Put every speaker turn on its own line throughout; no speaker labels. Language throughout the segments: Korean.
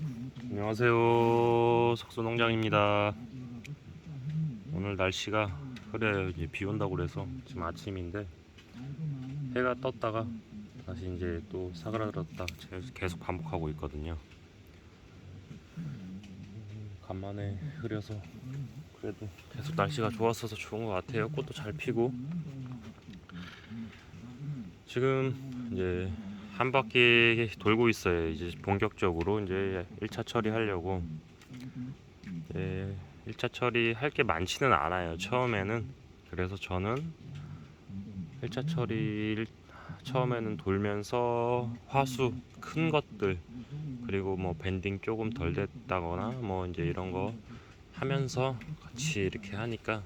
안녕하세요. 석소농장입니다. 오늘 날씨가 흐려요. 이제 비 온다고 그래서 지금 아침인데 해가 떴다가 다시 이제 또 사그라들었다 계속 반복하고 있거든요. 음, 간만에 흐려서 그래도 계속 날씨가 좋았어서 좋은 것 같아요. 꽃도 잘 피고 지금 이제 한 바퀴 돌고 있어요. 이제 본격적으로 이제 1차 처리하려고. 이제 1차 처리 할 게 많지는 않아요. 처음에는. 그래서 저는 1차 처리를 처음에는 돌면서 화수 큰 것들 그리고 뭐 밴딩 조금 덜 됐다거나 뭐 이제 이런 거 하면서 같이 이렇게 하니까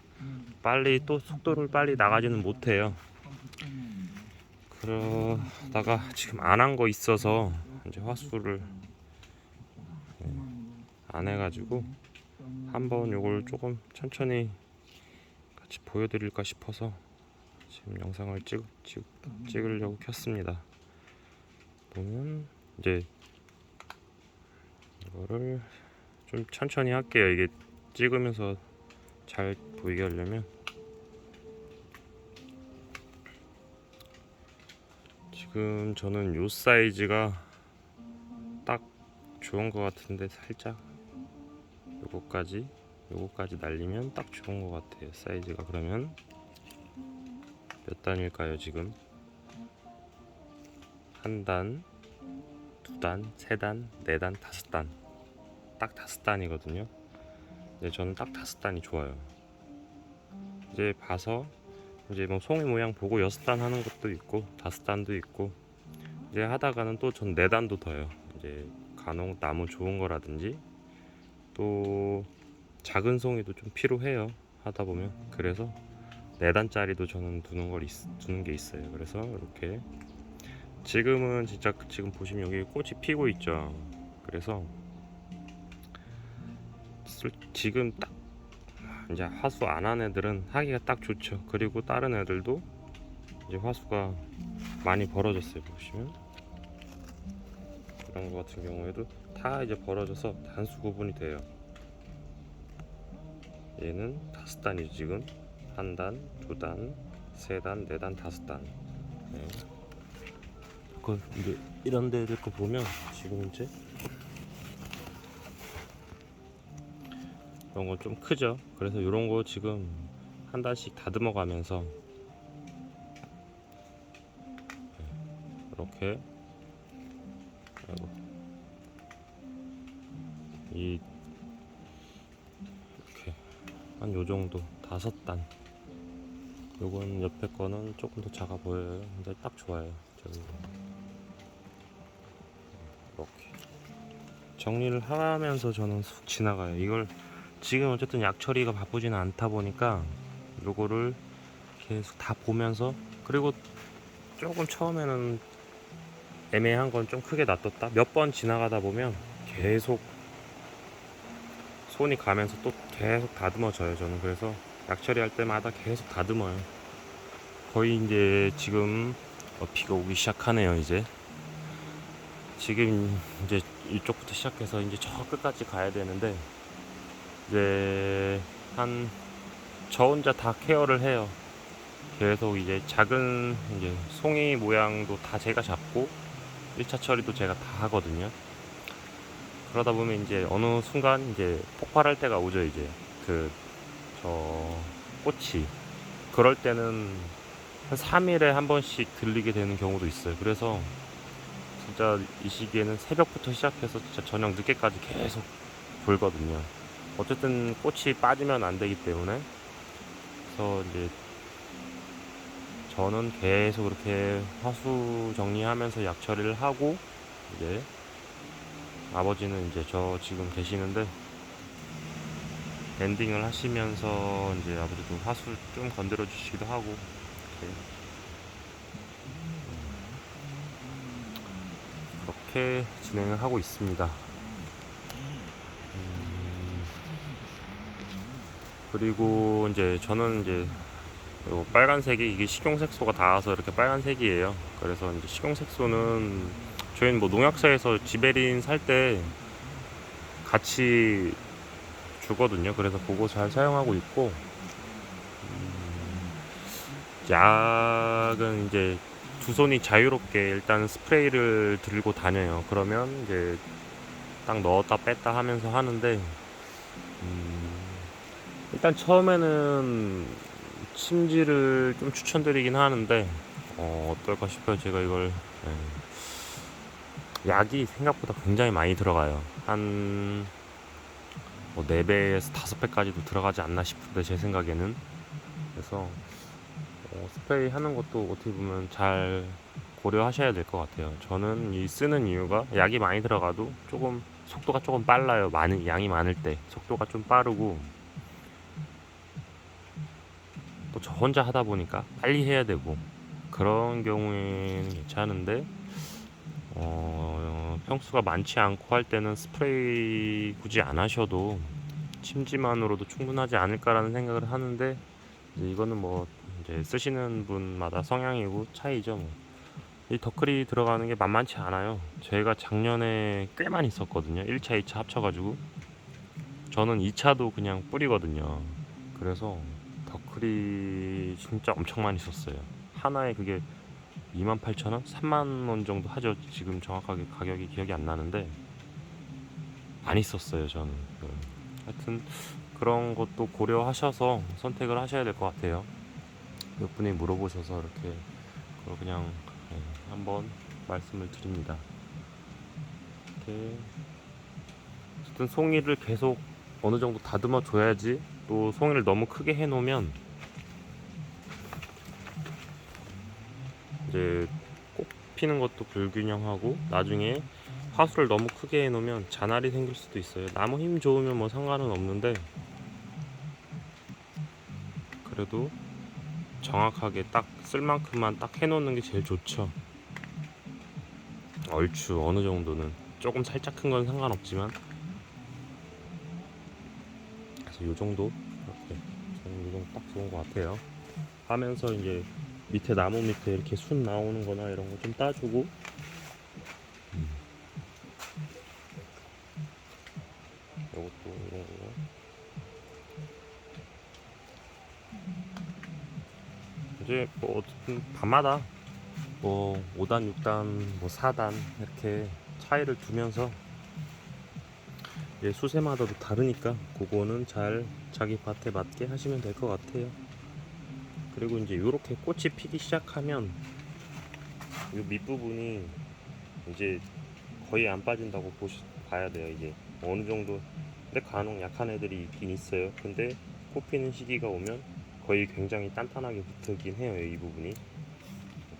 빨리 또 속도를 빨리 나가지는 못해요. 그러다가 지금 안 한 거 있어서 이제 화수를 네, 안 해가지고 한번 요걸 조금 천천히 같이 보여드릴까 싶어서 지금 영상을 찍, 찍, 찍으려고 켰습니다. 보면 이제 이거를 좀 천천히 할게요. 이게 찍으면서 잘 보이게 하려면 지금 저는 요 사이즈가 딱 좋은 것 같은데 살짝 요거까지 요거까지 날리면 딱 좋은 것 같아요 사이즈가 그러면 몇 단일까요 지금 한 단, 두 단, 세 단, 네 단, 다섯 단. 딱 다섯 단이거든요. 근데 저는 딱 다섯 단이 좋아요. 이제 봐서 이제 뭐 송이 모양 보고 여섯 단 하는 것도 있고 다섯 단도 있고 이제 하다가는 또 전 네 단도 더요. 이제 간혹 나무 좋은 거라든지 또 작은 송이도 좀 필요해요. 하다 보면 그래서 네 단짜리도 저는 두는 걸 있, 두는 게 있어요. 그래서 이렇게 지금은 진짜 지금 보시면 여기 꽃이 피고 있죠. 그래서 쓸- 지금 딱 이제 화수 안 한 애들은 하기가 딱 좋죠. 그리고 다른 애들도 이제 화수가 많이 벌어졌어요. 보시면 이런 거 같은 경우에도 다 이제 벌어져서 단수 구분이 돼요. 얘는 다섯 단이죠 지금 한 단, 두 단, 세 단, 네 단, 다섯 단. 네. 그 이제 이런 데들 거 보면 지금 이제 이런 거좀 크죠. 그래서 이런 거 지금 한 단씩 다듬어 가면서 이렇게. 이 이렇게 한 요 정도 다섯 단. 요건 옆에 거는 조금 더 작아 보여요. 근데 딱 좋아요. 저기 이렇게 정리를 하면서 저는 쑥 지나가요. 이걸 지금 어쨌든 약 처리가 바쁘지는 않다 보니까 요거를 계속 다 보면서 그리고 조금 처음에는 애매한 건 좀 크게 놔뒀다. 몇 번 지나가다 보면 계속 손이 가면서 또 계속 다듬어져요 저는. 그래서 약 처리할 때마다 계속 다듬어요. 거의 이제 지금 어, 비가 오기 시작하네요 이제. 지금 이제 이쪽부터 시작해서 이제 저 끝까지 가야 되는데 이제 한 저 혼자 다 케어를 해요. 계속 이제 작은 이제 송이 모양도 다 제가 잡고 1차 처리도 제가 다 하거든요. 그러다 보면 이제 어느 순간 이제 폭발할 때가 오죠 이제 그 저 꽃이 그럴 때는 한 3일에 한 번씩 들리게 되는 경우도 있어요. 그래서 진짜 이 시기에는 새벽부터 시작해서 진짜 저녁 늦게까지 계속 불거든요. 어쨌든 꽃이 빠지면 안 되기 때문에 그래서 이제 저는 계속 이렇게 화수 정리하면서 약 처리를 하고 이제 아버지는 이제 저 지금 계시는데 엔딩을 하시면서 이제 아버지도 화수 좀 건드려 주시기도 하고 이렇게 그렇게 진행을 하고 있습니다. 그리고 이제 저는 이제 요 빨간색이 이게 식용색소가 닿아서 이렇게 빨간색이에요. 그래서 이제 식용색소는 저희는 뭐 농약사에서 지베린 살 때 같이 주거든요. 그래서 그거 잘 사용하고 있고 음, 약은 이제 두 손이 자유롭게 일단 스프레이를 들고 다녀요. 그러면 이제 딱 넣었다 뺐다 하면서 하는데 음, 일단 처음에는 침지를 좀 추천드리긴 하는데 어, 어떨까 싶어요. 제가 이걸 예. 약이 생각보다 굉장히 많이 들어가요. 한 뭐 4배에서 5배까지도 들어가지 않나 싶은데 제 생각에는 그래서 어, 스프레이 하는 것도 어떻게 보면 잘 고려하셔야 될 것 같아요. 저는 이 쓰는 이유가 약이 많이 들어가도 조금 속도가 조금 빨라요. 많은 양이 많을 때 속도가 좀 빠르고 또 저 혼자 하다 보니까 빨리 해야 되고 그런 경우에는 괜찮은데 어, 평수가 많지 않고 할 때는 스프레이 굳이 안 하셔도 침지만으로도 충분하지 않을까라는 생각을 하는데 이거는 뭐 이제 쓰시는 분마다 성향이고 차이죠. 뭐. 이 더클이 들어가는 게 만만치 않아요. 제가 작년에 꽤 많이 썼거든요. 1차, 2차 합쳐가지고. 저는 2차도 그냥 뿌리거든요. 그래서 더클이 진짜 엄청 많이 썼어요. 하나에 그게 28,000원? 3만 원 정도 하죠. 지금 정확하게 가격이 기억이 안 나는데 많이 썼어요, 저는. 그, 하여튼 그런 것도 고려하셔서 선택을 하셔야 될 것 같아요. 몇 분이 물어보셔서 이렇게 그냥 네, 한번 말씀을 드립니다. 이렇게 어쨌든 송이를 계속 어느 정도 다듬어 줘야지 또 송이를 너무 크게 해 놓으면 이제 꽃 피는 것도 불균형하고 나중에 화수를 너무 크게 해 놓으면 잔알이 생길 수도 있어요. 나무 힘 좋으면 뭐 상관은 없는데 그래도 정확하게 딱 쓸 만큼만 딱 해놓는 게 제일 좋죠. 얼추 어느 정도는 조금 살짝 큰 건 상관없지만 요 정도 이렇게 저는 요 정도 딱 좋은 것 같아요. 하면서 이제 밑에 나무 밑에 이렇게 순 나오는 거나 이런 거 좀 따주고 음. 요것도 이런 거 이제 뭐 어쨌든 밤마다 뭐 5단, 6단, 뭐 4단 이렇게 차이를 두면서 이제 수세마다도 다르니까 그거는 잘 자기 밭에 맞게 하시면 될 것 같아요. 그리고 이제 이렇게 꽃이 피기 시작하면 이 밑부분이 이제 거의 안 빠진다고 보시, 봐야 돼요. 이제 어느 정도 근데 간혹 약한 애들이 있긴 있어요. 근데 꽃 피는 시기가 오면 거의 굉장히 단단하게 붙긴 해요. 이 부분이.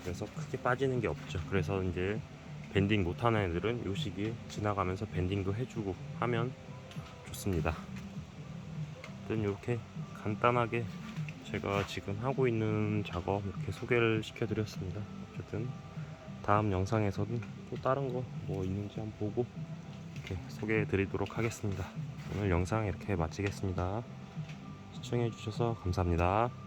그래서 크게 빠지는 게 없죠. 그래서 이제 밴딩 못하는 애들은 이 시기에 지나가면서 밴딩도 해주고 하면 좋습니다. 어쨌든 이렇게 간단하게 제가 지금 하고 있는 작업 이렇게 소개를 시켜드렸습니다. 어쨌든 다음 영상에서는 또 다른 거 뭐 있는지 한번 보고 이렇게 소개해 드리도록 하겠습니다. 오늘 영상 이렇게 마치겠습니다. 시청해 주셔서 감사합니다.